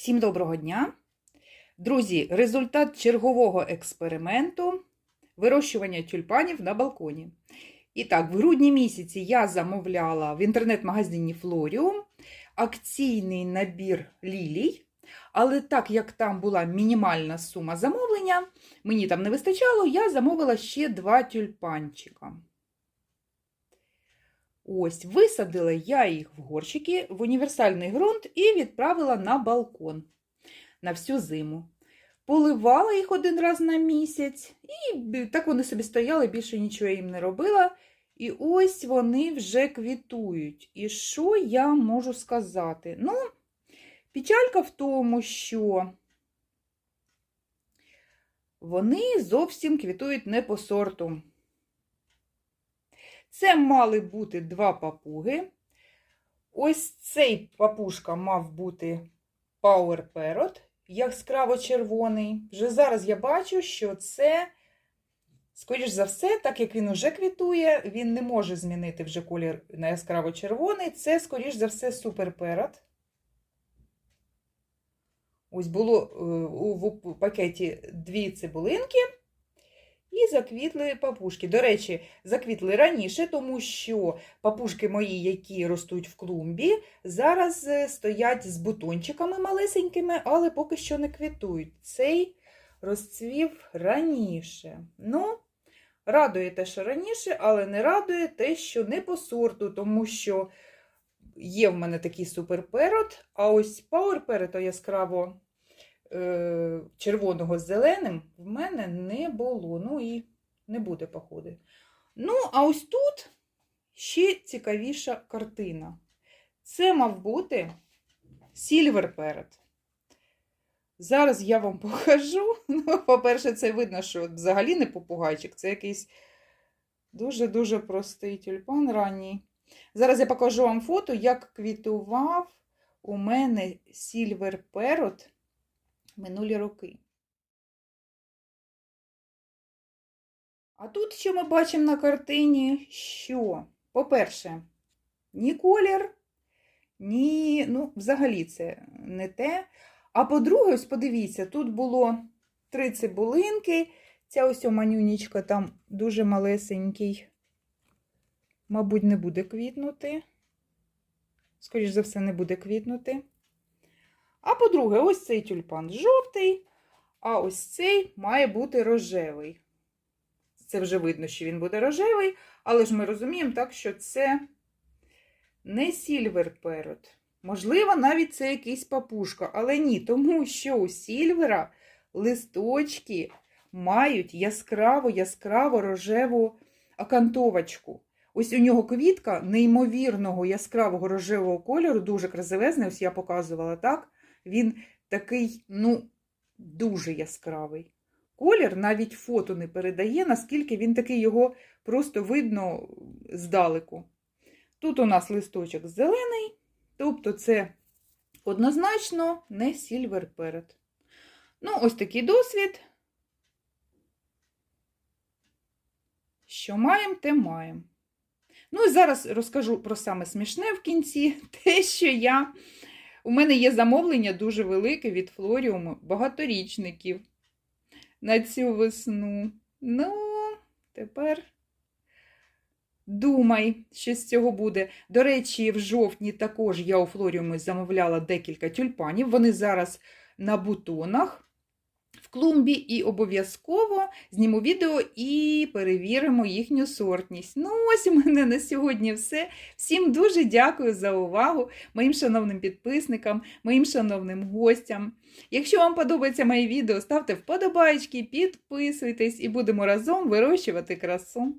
Всім доброго дня! Друзі, результат чергового експерименту вирощування тюльпанів на балконі. І так, в грудні місяці я замовляла в інтернет-магазині Флоріум акційний набір лілій. Але так як там була мінімальна сума замовлення, мені там не вистачало, я замовила ще два тюльпанчика. Ось, висадила я їх в горщики в універсальний ґрунт і відправила на балкон на всю зиму. Поливала їх один раз на місяць, і так вони собі стояли, більше нічого їм не робила. І ось вони вже квітують. І що я можу сказати? Ну, печалька в тому, що вони зовсім квітують не по сорту. Це мали бути два папуги. Ось цей папушка мав бути Power Parrot, яскраво червоний. Вже зараз я бачу, що це, скоріш за все, так як він уже квітує, він не може змінити вже колір на яскраво червоний. Це, скоріш за все, Super Parrot. Ось було е, у пакеті дві цибулинки. І заквітли папушки. До речі, заквітли раніше, тому що папушки мої, які ростуть в клумбі, зараз е, стоять з бутончиками малесенькими, але поки що не квітують. Цей розцвів раніше. Ну, радує те, що раніше, але не радує те, що не по сорту, тому що є в мене такий суперперот, а ось пауерперето яскраво е, червоного з зеленим в мене не було. Ну і не буде, походи. Ну, а ось тут ще цікавіша картина. Це мав бути Silver Parrot. Зараз я вам покажу. Ну, по-перше, це видно, що взагалі не попугайчик, це якийсь дуже-дуже простий тюльпан ранній. Зараз я покажу вам фото, як квітував у мене Silver Parrot минулі роки. А тут що ми бачимо на картині? Що, по-перше, ні колір, ні, ну, взагалі це не те. А по-друге, ось подивіться, тут було три цибулинки. Ця ось манюнічка там дуже малесенький. Мабуть, не буде квітнути. Скоріше за все, не буде квітнути. А по-друге, ось цей тюльпан жовтий, а ось цей має бути рожевий. Це вже видно, що він буде рожевий, але ж ми розуміємо так, що це не сільвер перот. Можливо, навіть це якийсь папушка, але ні, тому що у сільвера листочки мають яскраво яскраво рожеву акантовочку. Ось у нього квітка неймовірного яскравого рожевого кольору, дуже красивезний, ось я показувала так. Він такий, ну, дуже яскравий. Колір навіть фото не передає, наскільки він такий його просто видно здалеку. Тут у нас листочок зелений, тобто це однозначно не сільвер перед. Ну, ось такий досвід. Що маємо, те маємо. Ну і зараз розкажу про саме смішне в кінці, те, що я. У мене є замовлення дуже велике від Флоріуму, багаторічників на цю весну. Ну, тепер думай, що з цього буде. До речі, в жовтні також я у Флоріумі замовляла декілька тюльпанів. Вони зараз на бутонах клумбі і обов'язково зніму відео і перевіримо їхню сортність. Ну, ось у мене на сьогодні все. Всім дуже дякую за увагу, моїм шановним підписникам, моїм шановним гостям. Якщо вам подобається моє відео, ставте вподобайки, підписуйтесь і будемо разом вирощувати красу.